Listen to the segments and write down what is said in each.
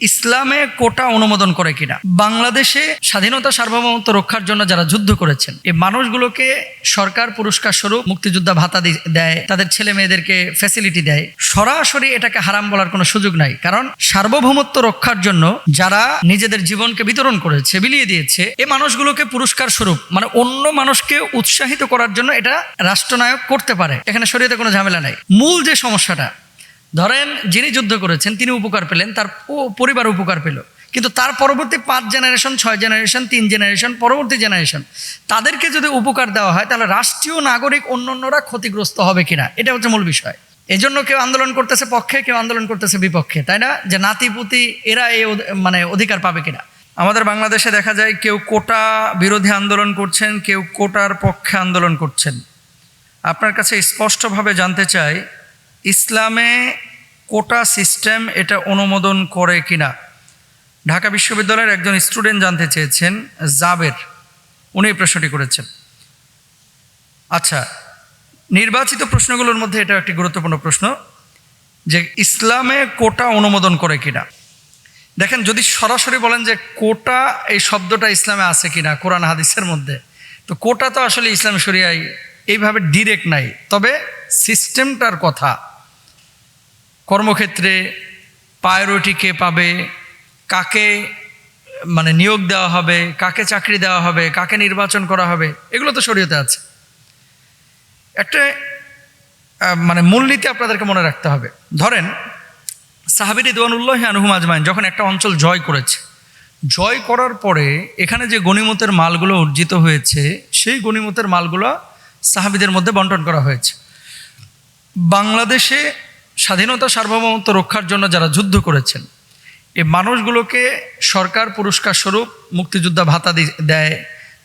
ইসলামে কোটা অনুমোদন করে কিনা? বাংলাদেশে স্বাধীনতা সার্বভৌমত্ব রক্ষার জন্য যারা যুদ্ধ করেছেন, এই মানুষগুলোকে সরকার পুরস্কার স্বরূপ মুক্তিযোদ্ধা ভাতা দেয়, তাদের ছেলে মেয়েদেরকে ফ্যাসিলিটি দেয়। সরাসরি এটাকে হারাম বলার কোনো সুযোগ নাই, কারণ সার্বভৌমত্ব রক্ষার জন্য যারা নিজেদের জীবনকে বিতরণ করেছে, বিলিয়ে দিয়েছে এই মানুষগুলোকে পুরস্কার স্বরূপ মানে অন্য মানুষকে উৎসাহিত করার জন্য এটা রাষ্ট্রনায়ক করতে পারে। এখানে শরীয়তে কোনো ঝামেলা নাই। মূল যে সমস্যাটা ধরেন যিনি যুদ্ধ করেছেন, তিনি উপকার পেলেন, তার পরিবার উপকার পেল। কিন্তু তার পরবর্তী পাঁচ জেনারেশন ছয় জেনারেশন তিন জেনারেশন পরবর্তী জেনারেশন তাদেরকে যদি উপকার দেওয়া হয়, তাহলে রাষ্ট্রীয় নাগরিক অন্যান্যরা ক্ষতিগ্রস্ত হবে কিনা? এটা হচ্ছে মূল বিষয়। এজন্য কেউ আন্দোলন করতেছে পক্ষে, কেউ আন্দোলন করতেছে বিপক্ষে, তাই না? যে নাতিপুতি, এরা এই মানে অধিকার পাবে কিনা? আমাদের বাংলাদেশে দেখা যায় কেউ কোটা বিরোধী আন্দোলন করছেন, কেউ কোটার পক্ষে আন্দোলন করছেন। আপনার কাছে স্পষ্টভাবে জানতে চাই ইসলামে কোটা সিস্টেম এটা অনুমোদন করে কিনা? ঢাকা বিশ্ববিদ্যালয়ের একজন স্টুডেন্ট জানতে চেয়েছেন, জাবের। উনি প্রশ্নটি করেছেন। আচ্ছা নির্বাচিত প্রশ্নগুলোর মধ্যে এটা একটি গুরুত্বপূর্ণ প্রশ্ন যে ইসলামে কোটা অনুমোদন করে কিনা? দেখেন, যদি সরাসরি বলেন যে কোটা এই শব্দটা ইসলামে আছে কিনা, কোরআন হাদিসের মধ্যে, তো কোটা তো আসলে ইসলাম শরিয়ায় এইভাবে ডিরেক্ট নাই। তবে সিস্টেমটার কথা কর্মক্ষেত্রে প্রায়োরিটি কে পাবে, কাকে মানে নিয়োগ দেওয়া হবে, কাকে চাকরি দেওয়া হবে, কাকে নির্বাচন করা হবে, এগুলো তো শরীয়তে আছে। একটা মানে মূলনীতি আপনাদেরকে মনে রাখতে হবে। ধরেন সাহাবির ইদওয়ানুল্লাহ আনহুম আজমাইন যখন একটা অঞ্চল জয় করেছে, জয় করার পরে এখানে যে গণিমতের মালগুলো অর্জিত হয়েছে, সেই গণিমতের মালগুলো সাহাবিদের মধ্যে বন্টন করা হয়েছে। বাংলাদেশে স্বাধীনতা সার্বভৌমত্ব রক্ষার জন্য যারা যুদ্ধ করেছেন, এই মানুষগুলোকে সরকার পুরস্কার স্বরূপ মুক্তিযোদ্ধা ভাতা দেয়,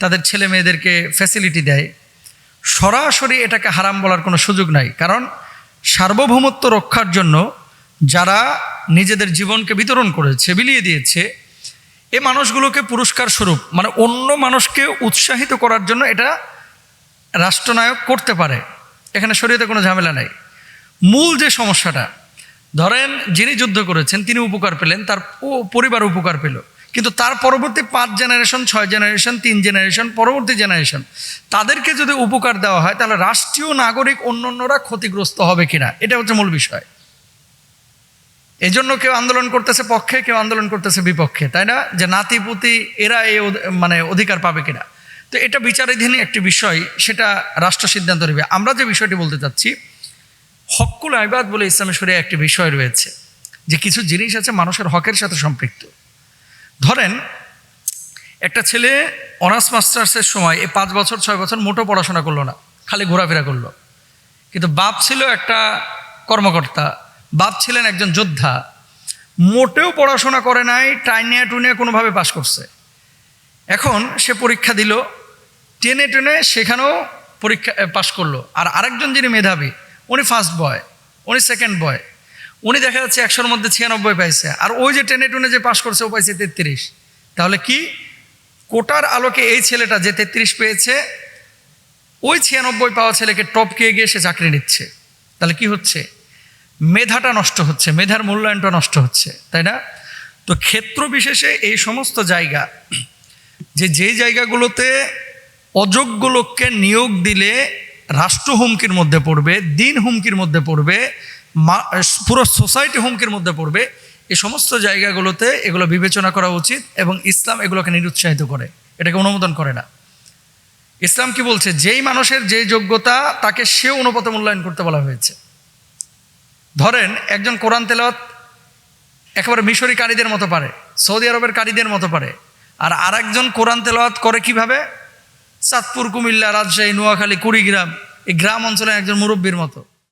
তাদের ছেলে মেয়েদেরকে ফ্যাসিলিটি দেয়। সরাসরি এটাকে হারাম বলার কোনো সুযোগ নাই, কারণ সার্বভৌমত্ব রক্ষার জন্য যারা নিজেদের জীবনকে বিতরণ করেছে, বিলিয়ে দিয়েছে, এ মানুষগুলোকে পুরস্কার স্বরূপ মানে অন্য মানুষকে উৎসাহিত করার জন্য এটা রাষ্ট্রনায়ক করতে পারে। এখানে শরীয়তে কোনো ঝামেলা নাই। মূল যে সমস্যাটা, ধরেন যিনি যুদ্ধ করেছেন, তিনি উপকার পেলেন, তার পরিবার উপকার পেল। কিন্তু তার পরবর্তী পাঁচ জেনারেশন ছয় জেনারেশন তিন জেনারেশন পরবর্তী জেনারেশন তাদেরকে যদি উপকার দেওয়া হয়, তাহলে রাষ্ট্রীয় নাগরিক অন্যান্যরা ক্ষতিগ্রস্ত হবে কিনা? এটা হচ্ছে মূল বিষয়। এই জন্য কেউ আন্দোলন করতেছে পক্ষে, কেউ আন্দোলন করতেছে বিপক্ষে, তাই না? যে নাতিপুতি, এরা এই মানে অধিকার পাবে কিনা? তো এটা বিচারাধীন একটি বিষয়, সেটা রাষ্ট্র সিদ্ধান্ত নেবে। আমরা যে বিষয়টি বলতে চাচ্ছি হকুল আইবাদ বলে ইসলামী শরিয়া একটি বিষয় রয়েছে, যে কিছু জিনিস আছে মানুষের হকের সাথে সম্পৃক্ত। ধরেন, একটা ছেলে অনার্স মাস্টার্সের সময় এই পাঁচ বছর, ছয় বছর মোটো পড়াশোনা করল না, খালি ঘোরাফেরা করল। কিন্তু বাপ ছিল একটা কর্মকর্তা, বাপ ছিলেন একজন যোদ্ধা, মোটেও পড়াশোনা করে নাই, টাইনিয়া টুনিয়া কোনোভাবে পাশ করছে। এখন সে পরীক্ষা দিল, টেনে টেনে সেখানেও পরীক্ষা পাশ করল। আর আরেকজন যিনি মেধাবী উনি ফার্স্ট বয় উনি সেকেন্ড বয় উনি দেখা যাচ্ছে একশোর মধ্যে ছিয়ানব্বই পাইছে। আর ওই যে টেনে টুনে যে পাশ করছে, ও পাইছে তেত্রিশ। তাহলে কি? কোটার আলোকে এই ছেলেটা যে তেত্রিশ পেয়েছে, ওই ছিয়ানব্বই পাওয়া ছেলেকে টপকে গিয়ে সে চাকরি নিচ্ছে। তাহলে কি হচ্ছে? মেধাটা নষ্ট হচ্ছে, মেধার মূল্যায়নটা নষ্ট হচ্ছে, তাই না? তো ক্ষেত্র বিশেষে এই সমস্ত জায়গা, যে যেই জায়গাগুলোতে অযোগ্য লোককে নিয়োগ দিলে রাষ্ট্র হুমকির মধ্যে পড়বে, দিন হুমকির মধ্যে পড়বে পুরো সোসাইটি হুমকির মধ্যে পড়বে, এই সমস্ত জায়গাগুলোতে এগুলো বিবেচনা করা উচিত এবং ইসলাম এগুলোকে নিরুৎসাহিত করে। এটাকে অনুমোদন করে না। ইসলাম কি বলছে? যেই মানুষের যে যোগ্যতা, তাকে সে অনুপাতে মূল্যায়ন করতে বলা হয়েছে। ধরেন, একজন কোরআন তেলাওয়াত একেবারে মিশরি কারীদের মতো পারে, সৌদি আরবের কারীদের মতো পারে, আর আরেকজন কোরআন তেলাওয়াত করে কীভাবে? চাঁদপুর কুমিল্লা রাজশাহী নোয়াখালী কুড়িগ্রাম এই গ্রাম অঞ্চলে একজন মুরব্বীর মতো।